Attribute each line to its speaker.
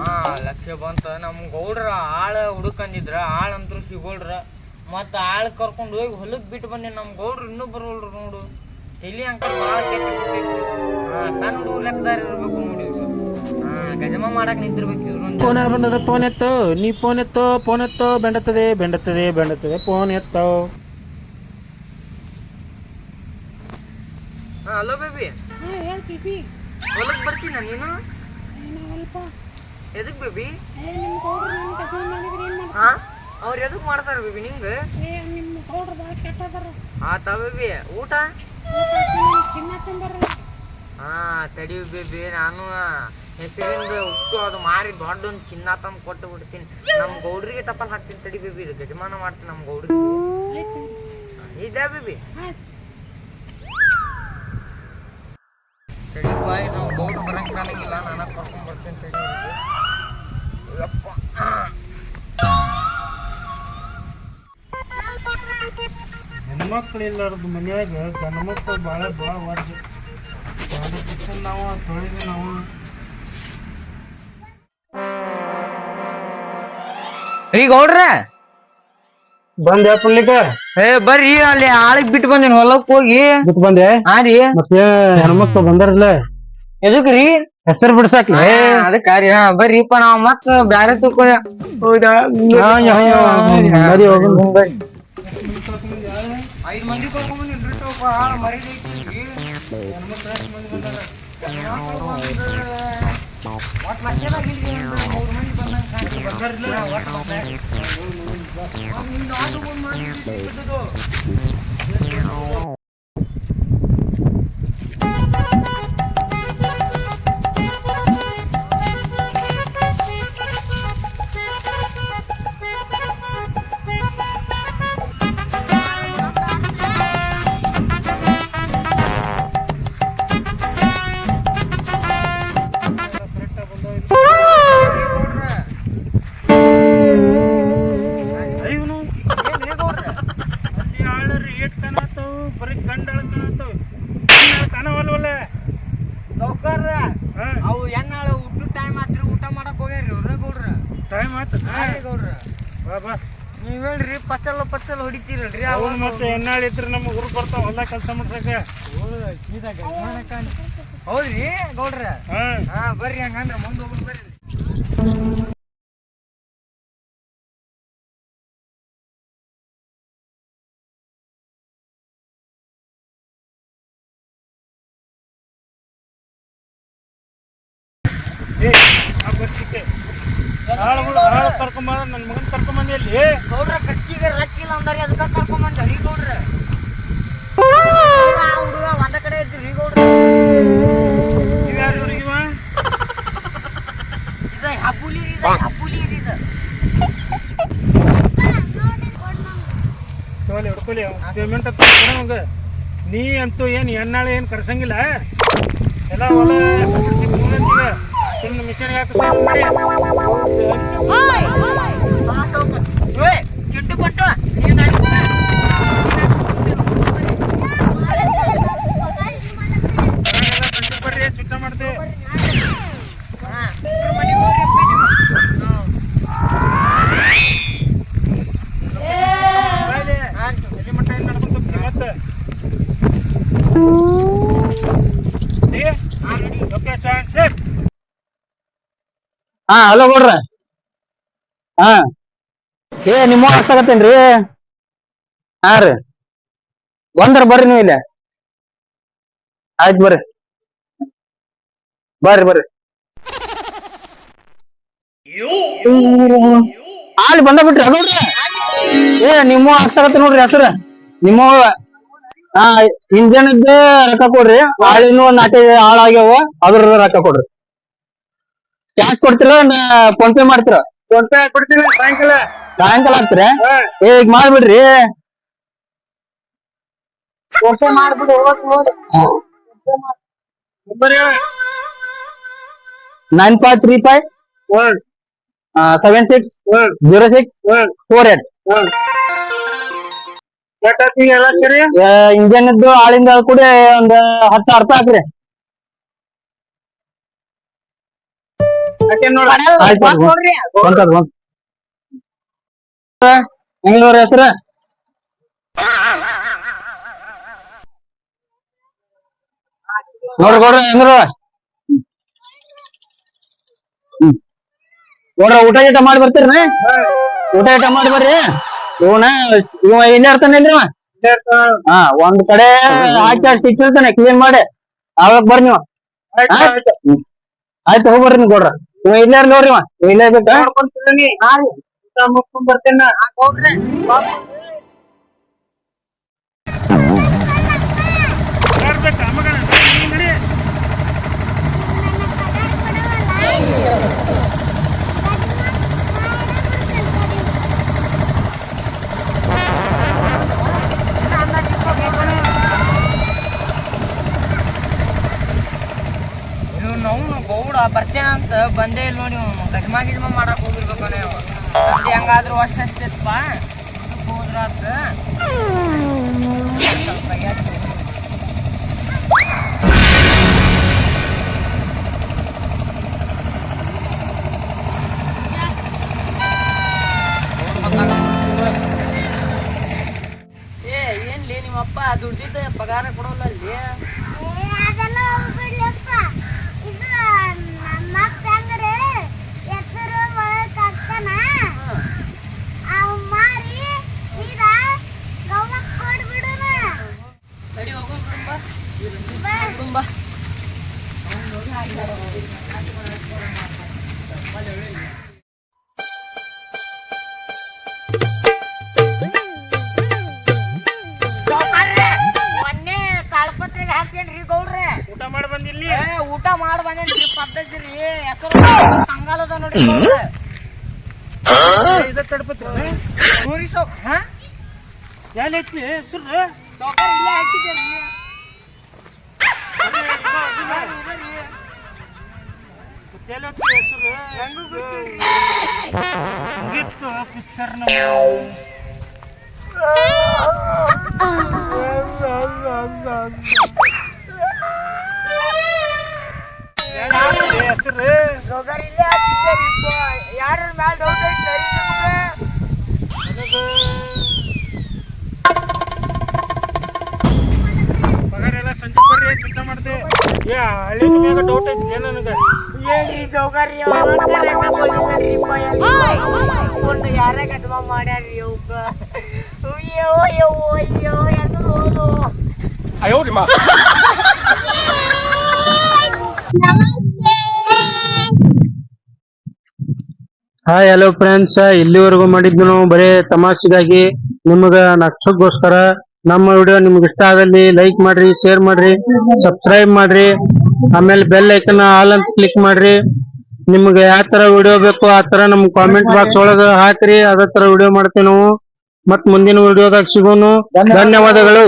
Speaker 1: ಹಾ ಲಕ್ಷ ಬಂತ. ನಮ್ ಗೌಡ್ರ ಆಳ ಹುಡುಕಂದಿದ್ರ ಆಳ ಅಂತೂ ಸಿಗೋಳ್ರ ಮತ್ತ ಆಳ್ ಕರ್ಕೊಂಡ್ ಹೋಗಿ ಹೊಲಕ್ ಬಿಟ್ಟು ಬಂದೆ. ನಮ್ ಗೌಡ್ರು ಇನ್ನೂ ಬರೋಳ್ರ ನೋಡು. ತಲಿ ಅಂಕ ಬಾಳ ಕೆಟ್ಟ ಹಾ ಸಣ್ಣ ಹುಡುಗ ಲೆಕ್ಕದಾರ ಇರ್ಬೇಕು ನೋಡಿ. ಹಾ ಗಜಮ ಮಾಡಕ್ ನಿಂತಿರ್ಬೇಕು ಇವ್ರು
Speaker 2: ಫೋನ್ ಯಾರು ಬಂದದ? ಫೋನ್ ಎತ್ತು? ನೀ ಫೋನ್ ಎತ್ತು? ಫೋನ್ ಎತ್ತು? ಬೆಂಡತ್ತದೆ ಬೆಂಡತ್ತದೆ ಬೆಂಡತ್ತದೆ. ಫೋನ್ ಎತ್ತೋ.
Speaker 1: ಹಾ ಹಲೋ ಬೇಬಿ
Speaker 3: ಹೇಳ್ತೀವಿ
Speaker 1: ಹೊಲಕ್ ಬರ್ತೀನ ನೀನು? ಎದಕ್ ಬೇಬಿ?
Speaker 3: ಏ ನಿಮ್ಮ ಗೌಡ್ರು ನನ್ನ ಕೆಲಸ ಮಾಡಿದ್ರಿ ಏನು
Speaker 1: ಹಾ? ಅವ್ರ ಎದಕ್ ಮಾಡ್ತಾರ ಬೇಬಿ ನಿಂಗೆ?
Speaker 3: ಏ ನಿಮ್ಮ ಗೌಡ್ರು ಭಾಳ ಕೆಟ್ಟದಾರ.
Speaker 1: ಆತ ಬೇಬಿ. ಊಟ?
Speaker 3: ಚಿನ್ನ ತಿಂದಾರ
Speaker 1: ಹಾ ತಡಿ ಬೇಬಿ ನಾನು ಹೆಸರಿಂದ ಉಟ್ಟು ಅದು ಮಾರಿ ದೊಡ್ಡ ಒಂದು ಚಿನ್ನ ತಂದು ಕೊಟ್ಟು ಬಿಡ್ತೀನಿ. ನಮ್ಮ ಗೌಡ್ರಿಗೆ ಟಪಲ್ ಹಾಕ್ತೀನಿ ತಡಿ ಬೇಬಿ ಇದು ಗಜಮಾನ ಮಾಡ್ತೀನಿ ನಮ್ಮ ಗೌಡ್ರಿಗೆ. ಇದ್ಯಾ ಬೇಬಿ
Speaker 3: ಆಯ್ತು
Speaker 1: ತಡಿ ಬಾಯ್ ನಾವು ಗೌಡ್ರು ಬರಂಗ್ ಕಾಣಂಗಿಲ್ಲ ನಾನು ಕರ್ಕೊಂಡ್ ಬರ್ತೀನಿ. ಯಪ್ಪ.
Speaker 2: ಹೆಣ್ಮಕ್ಳು ಇಲ್ಲಾರ್ದು ಮನ್ಯಾಗ ಗಂಡು ಮಕ್ಕಳು ಭಾಳ ಭಾಳ ವರ್ಜ ನಾವು ತೊಳೆದು ನಾವು?
Speaker 1: ರೀ ಗೌಡ್ರ?
Speaker 2: ಬಂದೆ ಪುಣ್ಲಿಕ
Speaker 1: ಏ ಬರ್ರಿ ಅಲ್ಲಿ ಆಳಿಗೆ ಬಿಟ್ಟು ಬಂದೇನಿ ಹೊಲಕ್ ಹೋಗಿ.
Speaker 2: ಬಿಟ್ಟು ಬಂದೆ?
Speaker 1: ಹಾ ರೀ.
Speaker 2: ಮತ್ತೆ ಹೆಣ್ಮಕ್ಳು ಬಂದಾರಲ್ಲ
Speaker 1: ಎದಕ್ ರೀ
Speaker 2: ಹೆಸರು ಬಿಡ್ಸಾಕ್ಲಿ
Speaker 1: ಅದಕ್ಕ ರೀ ಹಾ ಬರ್ರಿಪ್ಪ ನಾವ್ ಮತ್ ಬ್ಯಾರೆ ತಿಳ್ಕೊ ಹೌದಾ
Speaker 2: ಹಾ, ಕಾಣವಲ್ವಲ್ಲ
Speaker 1: ಸಾವ್ಕಾರ್ರ,
Speaker 2: ಹಾ
Speaker 1: ಅವು ಎನ್ನಾಳ ಊಟ ಟೈಮ್ ಆತ್ರಿ ಊಟ ಮಾಡಕ್ ಹೋಗ್ಯಾರಿ ಅವ್ರ ಗೌಡ್ರ.
Speaker 2: ಟೈಮ್ ಆತ
Speaker 1: ಹಾ. ರೀ ಗೌಡ್ರ
Speaker 2: ಬಾ ಬಾ
Speaker 1: ನೀವ್ ಹೇಳ್ರಿ ಪಚ್ಚಲ್ ಪಚ್ಚಲ್ ಹೊಡಿತೀರಲ್ರಿ
Speaker 2: ಅವ್ನು ಮತ್ತೆ ಎನ್ನಾಳು ಇದ್ರೆ ನಮ್ಮ ಊರು ಬರ್ತಾವ ಹೊಲ ಕೆಲಸ ಮಾಡ್ಸಕ
Speaker 1: ಹೌದ್ರಿ ಗೌಡ್ರ
Speaker 2: ಹಾ
Speaker 1: ಬರ್ರಿ ಹಂಗಂದ್ರ ಮುಂದ್ ಹೋಗ್ಬಿಟ್ ಬರ್ರಿ
Speaker 2: ಹಾಳುಗಳು ಹಾಳು ಕರ್ಕೊಂಬಂದ ನನ್ನ ಮಗನ ಕರ್ಕೊಂಬಂದಿ ಅಲ್ಲಿ.
Speaker 1: ಗೌಡ್ರ ಖರ್ಚಿಗೆ ರೊಕ್ಕಿಲ್ಲ ಅಂದಾರಿ ಅದಕ್ಕೆ ಕರ್ಕೊಂಡ್ ಬಂದ. ರೀ ಗೌಡ್ರ. ಆ ಹುಡುಗ ಒಂದ ಕಡೆ ಇದ್ರಿ ಗೌಡ್ರ.
Speaker 2: ಇವ ಯಾರು ಹುಡುಗಿವ
Speaker 1: ಇದ ಹಬ್ಬುಲಿ ರೀ ಇದ ಹಬ್ಬುಲಿ ರೀ ಇದ.
Speaker 2: ತೋಲಿ ಹಿಡ್ಕೊಲಿ ಪೇಮೆಂಟ್ ಹಂಗ ನೀ ಅಂತೂ ಏನು ಎನ್ನಾಳೆ ಏನು ಕರ್ಸಂಗಿಲ್ಲ ಎಲ್ಲ ಹೊಲ ಸುಮ್ಮನೆ ಮಿಷನ್
Speaker 1: ಏ ಚಿಟ್ಟು
Speaker 2: ಸಂಜೆ ಬರ್ರಿ ಚುಟ್ಟ ಮಾಡ್ತೇವೆ.
Speaker 1: ಮನೆಗೆ ಹೋಗ್ರಿ ಅಪ್ಪ ನೀವು.
Speaker 2: ಬಾಯ್ಲೆ.
Speaker 1: ಹಾ.
Speaker 2: ಎಲ್ಲಿ ಮಟ್ಟ ಏನ್ ನಡ್ಕೊಂಡ್ ಹೋಗ್ತೀರಿ ಮತ್ತೆ ಏ, ಲೊಕೇಶನ್ ಸೆಟ್.
Speaker 4: ಹಾ ಹಲೋ ಗೌಡ್ರ ಹಾ ಏ ನಿಮ್ಮ ಹಾಕ್ಸಾಕತ್ತೇನ್ರಿ ಹಾ ರೀ ಒಂದರ ಬರ್ರಿ ನೀವು ಇಲ್ಲೇ ಆಯ್ತು ಬರ್ರಿ ಬರ್ರಿ ಬರ್ರಿ ಅಲ್ಲಿ ಬಂದ ಬಿಟ್ರಿ ಗೌಡ್ರ ಏ ನಿಮ್ಮ ಹಾಕ್ಸಾಕತ್ತ ನೋಡ್ರಿ ಹೆಸರು ನಿಮ್ಮ ಹಾ ಇಂಜನದ ರೊಕ್ಕ ಕೊಡ್ರಿ ಹಾಳಿನ ಒಂದ್ ನಾಲ್ಕೈದು ಹಾಳಾಗ್ಯಾವ ಅದ್ರ ರೊಕ್ಕ ಕೊಡ್ರಿ ಕ್ಯಾಶ್ ಕೊಡ್ತೀರಾ ಫೋನ್ ಪೇ ಮಾಡ್ತೀರಾ?
Speaker 2: ಫೋನ್ ಪೇ ಕೊಡ್ತೀನಿ ಸಾಯಂಕಾಲ.
Speaker 4: ಸಾಯಂಕಾಲ ಹಾಕ್ತೀರಾ ಏ ಈಗ ಮಾಡ್ಬಿಡ್ರಿ. ಫೋನ್ ಪೇ ಮಾಡ್ಬಿಡಿ
Speaker 2: ನಂಬರ್ ಹೇಳ.
Speaker 4: Nine five three five seven six zero six four eight engine ಇದ್ದು ಆಳಿಂದ ಕೂಡ ಒಂದ್ ಹತ್ತು ಸಾವಿರ ರೂಪಾಯಿ ಹಾಕ್ರಿ. ಹೆಂಗ್ಳವ್ರ ಹೆಸರ? ನೋಡ್ರಿ ಕೊಡ್ರಿ ಹೆಂಗ್ರ? ನೋಡ್ರ ಊಟ ಗೀಟ ಮಾಡಿ ಬರ್ತೀರಿ ಊಟ ಗೀಟ ಮಾಡಿ ಬರ್ರಿ. ಇವನ ಇವ ಇಲ್ಲೇ ಇರ್ತಾನಿಲ್ರಿ ಇವ? ಹಾ ಒಂದ್ ಕಡೆ ಆಚೆ ಹಾಕಿ ಕ್ಲೀನ್ ಮಾಡಿ. ಅವಾಗ ಬರ್ರಿ ನೀವು. ಆಯ್ತು ಹೋಗ್ಬರ್ರಿ ನೀವು ಕೊಡ್ರ ಇರ್ಲಿ ನೋಡ್ರಿ ವೈನರ್ ಬೇಕಾ?
Speaker 2: ಮುಗ್ಸ್ಕೊಂಡ್ ಬರ್ತೇನೆ. ಬರ್ಬೇಕಾ ಮಗನ ನೀ ನಡಿ.
Speaker 1: ಇವ್ ನಾವು ಗೌಡ ಅಂತ ಬಂದೇ ಇಲ್ಲ ನೋಡಿ ಗಜ್ಮಾ ಗಿಜ್ಮಾ ಮಾಡಕ್ ಹೋಗಿರ್ಬೇಕು ನೀವು ಹೆಂಗಾದ್ರೂ ಅಷ್ಟು ಸ್ವಲ್ಪ ಎದ್ದು. ಏ, ಏನ್ಲಿ ನಿಮ್ಮಪ್ಪ ದುಡ್ಡಿದ್ದ ಪಗಾರ ಕೊಡೋಲ್ಲ ಅಲ್ಲಿ
Speaker 5: ಅದೆಲ್ಲ ಹೋಗ್ಬಿಡ್ಲಪ್ಪ ಇದು ನಮ್ಮ ಅಪ್ಪ ಹೆಂಗ್ರೆ ಹೆಸರು ಒಳಗ್ ಹಾಕ್ತಾನ ಅವ್ ಮಾರಿ ಸೀದಾ ಗೌವಕ್ ಕೊಡ್ಬಿಡುನ
Speaker 1: ನಡಿ ಹೋಗು ಕುಟುಂಬ
Speaker 5: ಬಾ.
Speaker 1: ಕುಟುಂಬ ಮೊನ್ನೆ ತಾಳಪತ್ರೆಗೆ ಹಾಕ್ಸೇನ್ರಿ ಗೌಡ್ರೆ?
Speaker 2: ಊಟ ಮಾಡಿ ಬಂದಿಲ್ಲಿ.
Speaker 1: ಏ ಊಟ ಮಾಡಿ ಬಂದೇನ್ರಿ ಪದ್ಧತಿ ರೀ ಹೆಸರು ಕಂಗಾಲದ ನೋಡಿ ಗೌಡ್ರೆ.
Speaker 2: ಇದ ತಡಪತ್ರಿ
Speaker 1: ಊರಿ ಸೌ ಹಾ?
Speaker 2: ಎಲ್ಲಿ ಐತಿ ಹೆಸರು
Speaker 1: ಸೊಕ್ಕ ಇಲ್ಲೇ ಹಾಕಿದ್ದೀರಿ
Speaker 2: ಮುಗಿತ್ತು ಪಿಕ್ಚರ್ ಹೆಸರು?
Speaker 1: ಸೌಕರ್ ಇಲ್ಲೇ ಹಾಕಿದ್ದೀರಿ ಯಾರ ಮ್ಯಾಲ ಡೌಟ್
Speaker 2: ಹಳ್ಳಿ ಮ್ಯಾಗ ಡೌಟ್ ಐತಿ ಏನ ನನಗೆ?
Speaker 1: ಏನ್ರಿ ಸೌಕರ್ಯ ಕೊಂಡು ಯಾರೇ ಕಟ್ಮ ಮಾಡ್ಯಾರ್ರಿ ಅವಕ್ಕ ಅಯ್ಯೋ ಅಯ್ಯೋ ಅಯ್ಯೋ ಎದುರು ಹೋದು
Speaker 4: ಹಾಯ್ ಹಲೋ ಫ್ರೆಂಡ್ಸ್ ಇಲ್ಲಿವರೆಗೂ ಮಾಡಿದ್ವಿ ನಾವು ಬರೀ ತಮಾಷೆಗಾಗಿ ನಿಮಗ ನಕ್ಷಕ್ಕೋಸ್ಕರ ನಮ್ಮ ವಿಡಿಯೋ ನಿಮ್ಗೆ ಇಷ್ಟ ಆದಲ್ಲಿ ಲೈಕ್ ಮಾಡ್ರಿ ಶೇರ್ ಮಾಡ್ರಿ ಸಬ್ಸ್ಕ್ರೈಬ್ ಮಾಡ್ರಿ. ಆಮೇಲೆ ಬೆಲ್ ಐಕನ್ ಆಲ್ ಅಂತ ಕ್ಲಿಕ್ ಮಾಡ್ರಿ. ನಿಮ್ಗೆ ಯಾವ ತರ ವಿಡಿಯೋ ಬೇಕು ಆ ತರ ನಮ್ ಕಾಮೆಂಟ್ ಬಾಕ್ಸ್ ಒಳಗ ಹಾಕ್ರಿ. ಅದ ತರ ವಿಡಿಯೋ ಮಾಡ್ತೇವೆ ನಾವು. ಮತ್ ಮುಂದಿನ ವಿಡಿಯೋದಾಗ ಸಿಗೋನು. ಧನ್ಯವಾದಗಳು.